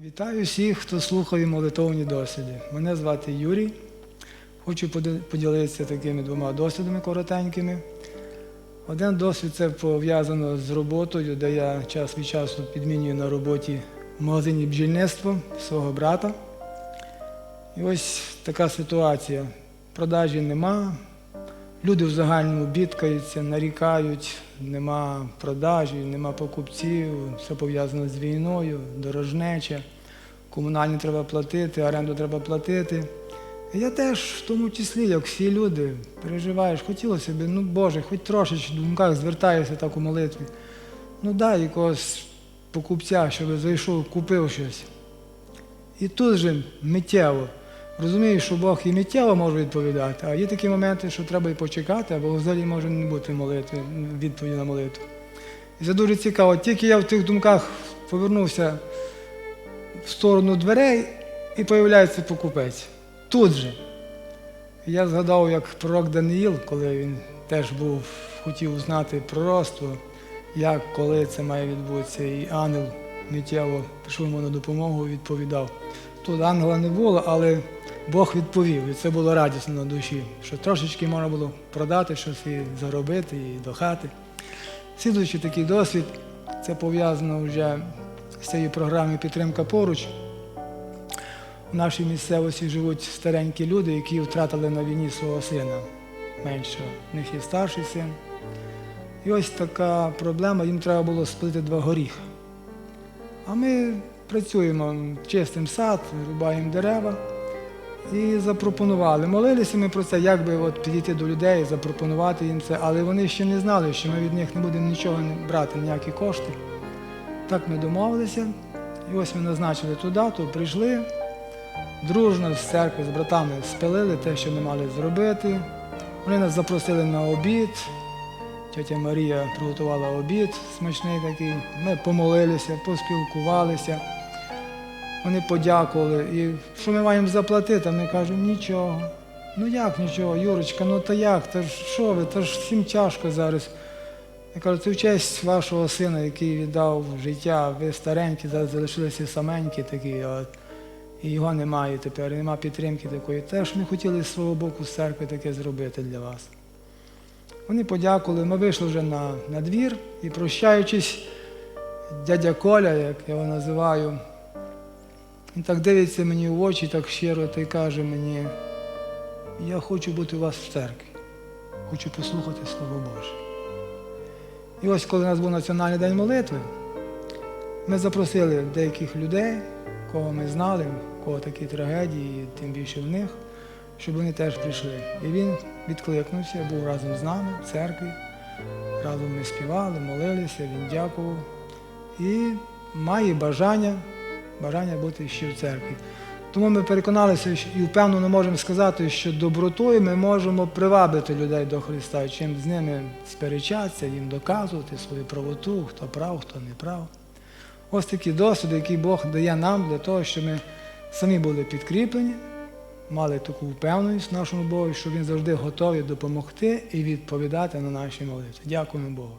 Вітаю всіх, хто слухає молитовні досліди. Мене звати Юрій. Хочу поділитися такими двома досвідами коротенькими. Один досвід це пов'язано з роботою, де я час від часу підмінюю на роботі в магазині бджільництво свого брата. І ось така ситуація. Продажі нема. Люди в загальному бідкаються, нарікають, нема продажі, нема покупців, все пов'язано з війною, дорожнеча, комунальні треба платити, оренду треба платити. Я теж в тому числі, як всі люди, переживаєш, хотілося б, ну Боже, хоч трошечки в думках звертаюся так у молитві. Ну дай якогось покупця, щоб зайшов, купив щось. І тут же миттєво. Розумію, що Бог і миттєво може відповідати, а є такі моменти, що треба і почекати, або взагалі може не бути молитви, відповіді на молитву. І це дуже цікаво. Тільки я в тих думках повернувся в сторону дверей і появляється покупець. Тут же. Я згадав, як пророк Даниїл, коли він теж був, хотів знати пророцтво, як, коли це має відбутися, і ангел миттєво пішов йому на допомогу і відповідав. Тут ангела не було, але Бог відповів, і це було радісно на душі, що трошечки можна було продати щось і заробити, і до хати. Слідуючий такий досвід, це пов'язано вже з цією програмою Підтримка поруч. У нашій місцевості живуть старенькі люди, які втратили на війні свого сина меншого. В них є старший син. І ось така проблема, їм треба було сплити два горіха. А ми працюємо, чистимо сад, рубаємо дерева. І запропонували. Молилися ми про це, як би от підійти до людей, запропонувати їм це, але вони ще не знали, що ми від них не будемо нічого брати, ніякі кошти. Так ми домовилися. І ось ми назначили ту дату, прийшли, дружно з церкви, з братами спилили те, що ми мали зробити. Вони нас запросили на обід. Тетя Марія приготувала обід смачний такий. Ми помолилися, поспілкувалися. Вони подякували. І що ми маємо заплатити? Ми кажемо, нічого. Ну як нічого, Юрочка, ну та як? Та що ви? Та ж всім тяжко зараз. Я кажу, це в честь вашого сина, який віддав життя, ви старенькі, зараз залишилися саменькі такі, от, і його немає тепер, і немає підтримки такої. Теж ми хотіли з свого боку з церкви таке зробити для вас. Вони подякували, ми вийшли вже на, на двір і прощаючись, дядя Коля, як я його називаю, він так дивиться мені в очі, так щиро, та й каже мені, я хочу бути у вас в церкві, хочу послухати Слово Боже. І ось коли у нас був Національний день молитви, ми запросили деяких людей, кого ми знали, кого такі трагедії, тим більше в них, щоб вони теж прийшли. І він відкликнувся, був разом з нами в церкві. Разом ми співали, молилися, він дякував. І має бажання, бажання бути ще в церкві. Тому ми переконалися і впевнено можемо сказати, що добротою ми можемо привабити людей до Христа, чим з ними сперечатися, їм доказувати свою правоту, хто прав, хто не прав. Ось такі досвіди, які Бог дає нам для того, щоб ми самі були підкріплені, мали таку впевненість в нашому Богу, що Він завжди готовий допомогти і відповідати на наші молитви. Дякуємо Богу.